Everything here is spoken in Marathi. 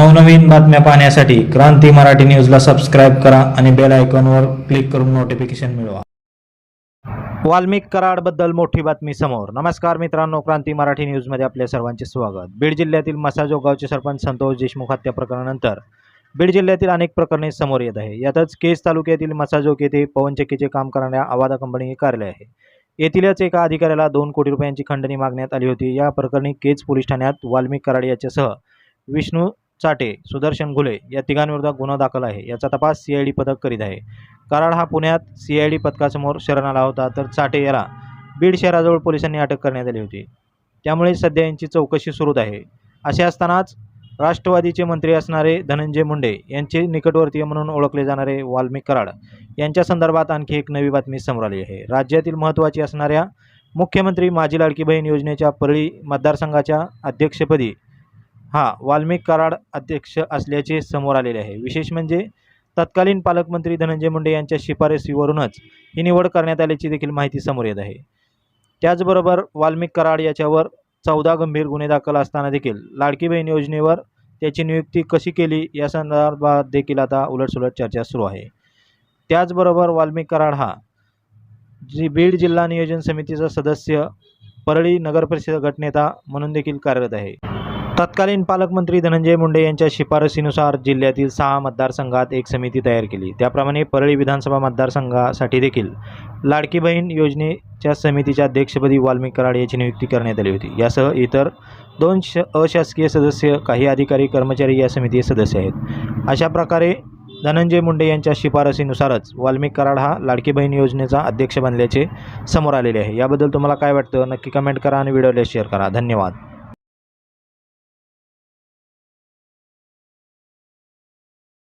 नवनवीन बातम्या पाहण्यासाठी क्रांती मराठी न्यूजला सबस्क्राईब करा आणि बेल आयकॉनवर क्लिक करून नोटिफिकेशन मिळवा. वाल्मिक कराडबद्दल मोठी बातमी समोर. नमस्कार मित्रांनो क्रांती मराठी न्यूजमध्ये आपल्या सर्वांचे स्वागत. बीड जिल्ह्यातील मसाजो गावचे सरपंच संतोष देशमुख हत्या प्रकरणानंतर बीड जिल्ह्यातील अनेक प्रकरणे समोर येत आहे. यातच केस तालुक्यातील मसाजोग येथे पवनचक्कीचे काम करणाऱ्या आवादा कंपनी कार्यालय आहे. येथीलच एका अधिकाऱ्याला दोन कोटी रुपयांची खंडणी मागण्यात आली होती. या प्रकरणी केज पोलीस ठाण्यात वाल्मिक कराड याच्यासह विष्णू चाटे सुदर्शन घुले या तिघांविरोधात गुन्हा दाखल आहे. याचा तपास सी आय डी पथक करीत आहे. कराड हा पुण्यात सी आय डी पथकासमोर शरण आला होता तर चाटे याला बीड शहराजवळ पोलिसांनी अटक करण्यात आली होती. त्यामुळे सध्या यांची चौकशी सुरूच आहे. असे असतानाच राष्ट्रवादीचे मंत्री असणारे धनंजय मुंडे यांचे निकटवर्तीय म्हणून ओळखले जाणारे वाल्मिक कराड यांच्या संदर्भात आणखी एक नवी बातमी समोर आली आहे. राज्यातील महत्त्वाची असणाऱ्या मुख्यमंत्री माझी लाडकी बहीण योजनेच्या परळी मतदारसंघाच्या अध्यक्षपदी हा वाल्मिक कराड अध्यक्ष असल्याचे समोर आलेले आहे. विशेष म्हणजे तत्कालीन पालकमंत्री धनंजय मुंडे यांच्या शिफारसीवरूनच ही निवड करण्यात आल्याची देखील माहिती समोर येत आहे. त्याचबरोबर वाल्मिक कराड याच्यावर चौदा गंभीर गुन्हे दाखल असताना देखील लाडकी बहीण योजनेवर त्याची नियुक्ती कशी केली या संदर्भात देखील आता उलटसुलट चर्चा सुरू आहे. त्याचबरोबर वाल्मिक कराड हा जी बीड जिल्हा नियोजन समितीचा सदस्य परळी नगरपरिषद गटनेता म्हणून देखील कार्यरत आहे. तत्कालीन पालकमंत्री धनंजय मुंडे यांच्या शिफारसीनुसार जिल्ह्यातील सहा मतदारसंघात एक समिती तयार केली. त्याप्रमाणे परळी विधानसभा मतदारसंघासाठी देखील लाडकी बहीण योजनेच्या समितीच्या अध्यक्षपदी वाल्मिक कराड याची नियुक्ती करण्यात आली होती. यासह इतर दोन श अशासकीय सदस्य काही अधिकारी कर्मचारी या समितीचे सदस्य आहेत. अशा प्रकारे धनंजय मुंडे यांच्या शिफारसीनुसारच वाल्मिक कराड हा लाडकी बहीण योजनेचा अध्यक्ष बनल्याचे समोर आलेले आहे. याबद्दल तुम्हाला काय वाटतं? नक्की कमेंट करा आणि व्हिडिओला शेअर करा. धन्यवाद.